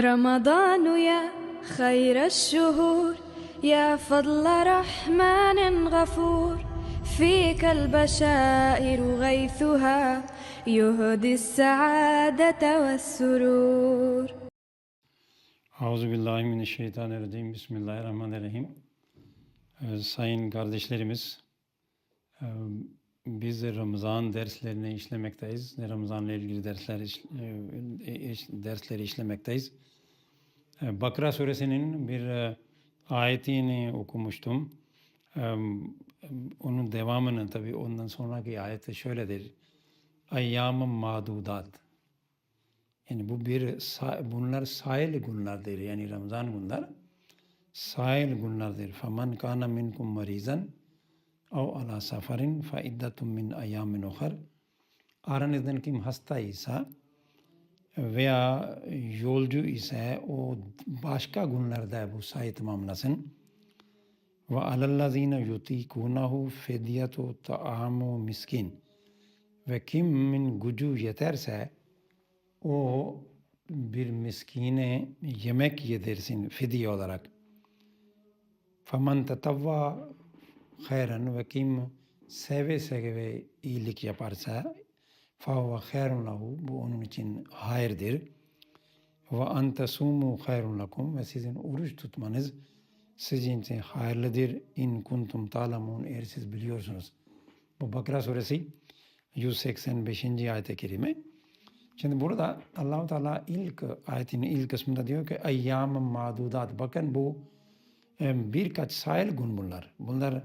رمضان يا خير الشهور يا فضل رحمن غفور. فيك البشائر غيثها يهدي السعادة والسرور. أعوذ بالله من الشيطان الرجيم. بسم الله الرحمن الرحيم. أه، Sayın kardeşlerimiz, biz de Ramazan derslerini işlemekteyiz. Ramazanla ilgili dersler iş- e, iş- dersleri işlemekteyiz. Ee, Bakara suresinin bir e, ayetini okumuştum. Onun devamını tabii ondan sonraki ayette şöyledir. Ayyam-ı madudat. Yani bu bir bunlar sahil günlerdir. Yani Ramazan günler sahil günlerdir. Faman kana minkum marizan ev ala safarin fe iddatun min ayyamin ukhar. Aranızdan kim hastaysa veya yolcu ise o başka günlerde bu sayı tamamlasın. Ve alallazine yutikunahu fidyetu ta'amu miskin. Ve kimin gücü yeterse o bir miskine yemek yedirsin fidye olarak. Faman tetavva hayran ve kim seve seve iyilik yaparsa فَهُوَ خَيْرٌ lahu Bu onun için hayırdır. Ve ante sumu hayrun lakum ve sizin oruç tutmanız sizin için hayırlıdır. İn kuntum talamun eğer siz biliyorsunuz. Bu Bakara suresi 185. ayet-i kerime. Şimdi burada Allahu Teala ilk ayetin ilk kısmında diyor ki eyyam madudat. Bakın bu e, birkaç sahil gün bunlar. Bunlar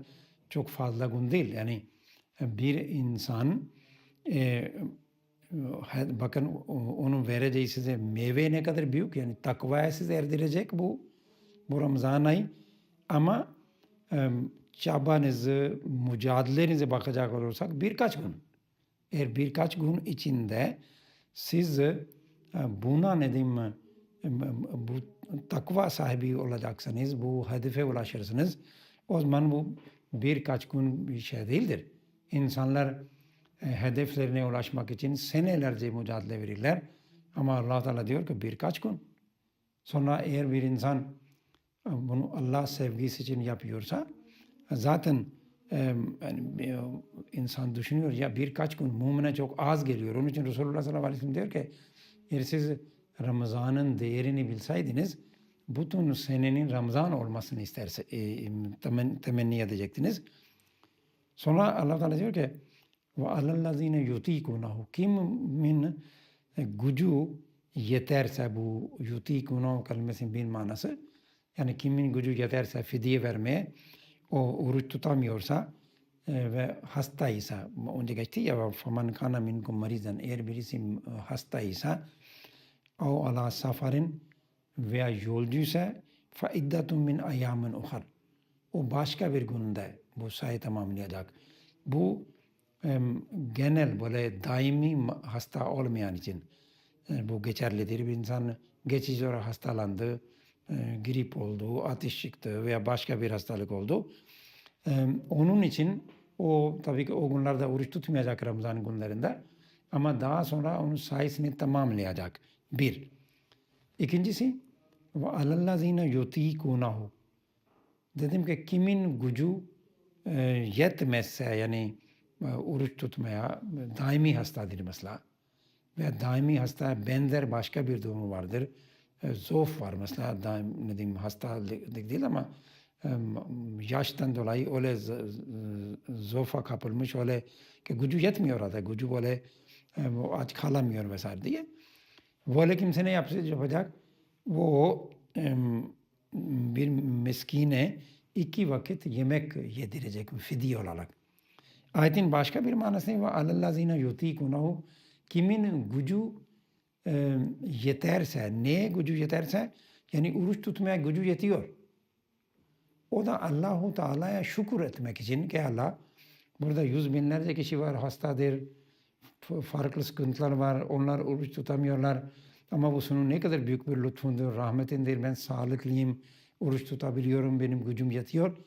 çok fazla gün değil. Yani e, bir insan e, e, bakın onun vereceği size meyve ne kadar büyük yani takvaya size erdirecek bu bu Ramazan ayı ama e, çabanızı, mücadelenize bakacak olursak birkaç gün. Eğer birkaç gün içinde siz e, buna ne diyeyim bu takva sahibi olacaksınız, bu hedefe ulaşırsınız. O zaman bu birkaç gün bir şey değildir. İnsanlar e, hedeflerine ulaşmak için senelerce mücadele verirler. Ama allah Teala diyor ki birkaç gün. Sonra eğer bir insan e, bunu Allah sevgisi için yapıyorsa zaten e, insan düşünüyor ya birkaç gün mumine çok az geliyor. Onun için Resulullah sallallahu aleyhi ve sellem diyor ki eğer siz Ramazan'ın değerini bilseydiniz bütün senenin Ramazan olmasını isterse e, temen- temenni edecektiniz. Sonra Allah Teala diyor ki ve alellezine yutikunahu kimin gücü yeterse bu yutikunahu kelimesinin bir manası yani kimin gücü yeterse fidye vermeye o oruç tutamıyorsa e, ve hastaysa önce geçti ya faman kana minkum marizan eğer birisi e, hastaysa o ala safarin veya yolcuysa fa iddatun min ayyamin uhar o başka bir günde bu sayı tamamlayacak. Bu genel böyle daimi hasta olmayan için e, bu geçerlidir. Bir insan geçici olarak hastalandı, e, grip oldu, ateş çıktı veya başka bir hastalık oldu. Onun için o tabii ki o günlerde oruç tutmayacak Ramazan günlerinde ama daha sonra onun sayısını tamamlayacak. Bir. İkincisi ve alellezine yutikunahu Dedim ki kimin gücü e, yetmezse yani e, oruç tutmaya daimi hastadır mesela ve daimi hasta benzer başka bir durumu vardır. E, zof var mesela daim, ne diyeyim hastalık değil ama yaştan dolayı öyle zofa kapılmış öyle ki gücü yetmiyor orada gücü böyle e, aç kalamıyor vesaire diye. Böyle kimse ne yapacak? Em, bir miskine iki vakit yemek yedirecek fidye olarak. Ayetin başka bir manası var. Alellazine yutikunahu kimin gücü yeterse, neye gücü yeterse yani oruç tutmaya gücü yetiyor. O da Allahu Teala'ya şükür etmek için ki Allah burada yüz binlerce kişi var hastadır, farklı sıkıntılar var, onlar oruç tutamıyorlar. Ama bu sunun ne kadar büyük bir lütfundur, rahmetindir. Ben sağlıklıyım, oruç tutabiliyorum, benim gücüm yetiyor.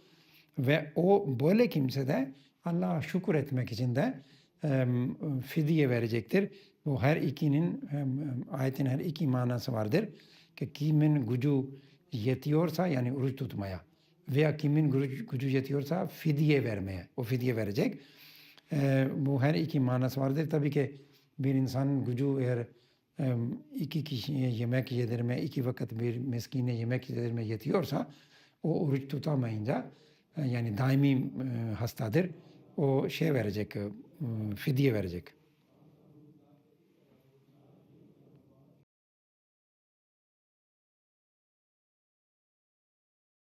Ve o böyle kimse de Allah'a şükür etmek için de fidye verecektir. Bu her ikinin, ayetin her iki manası vardır. ki kimin gücü yetiyorsa yani oruç tutmaya veya kimin gücü, yetiyorsa fidye vermeye. O fidye verecek. Ee, bu her iki manası vardır. Tabii ki bir insanın gücü eğer iki kişiye yemek yedirme, iki vakit bir miskine yemek yedirme yetiyorsa o oruç tutamayınca e, yani daimi e, hastadır. O şey verecek, e, fidye verecek.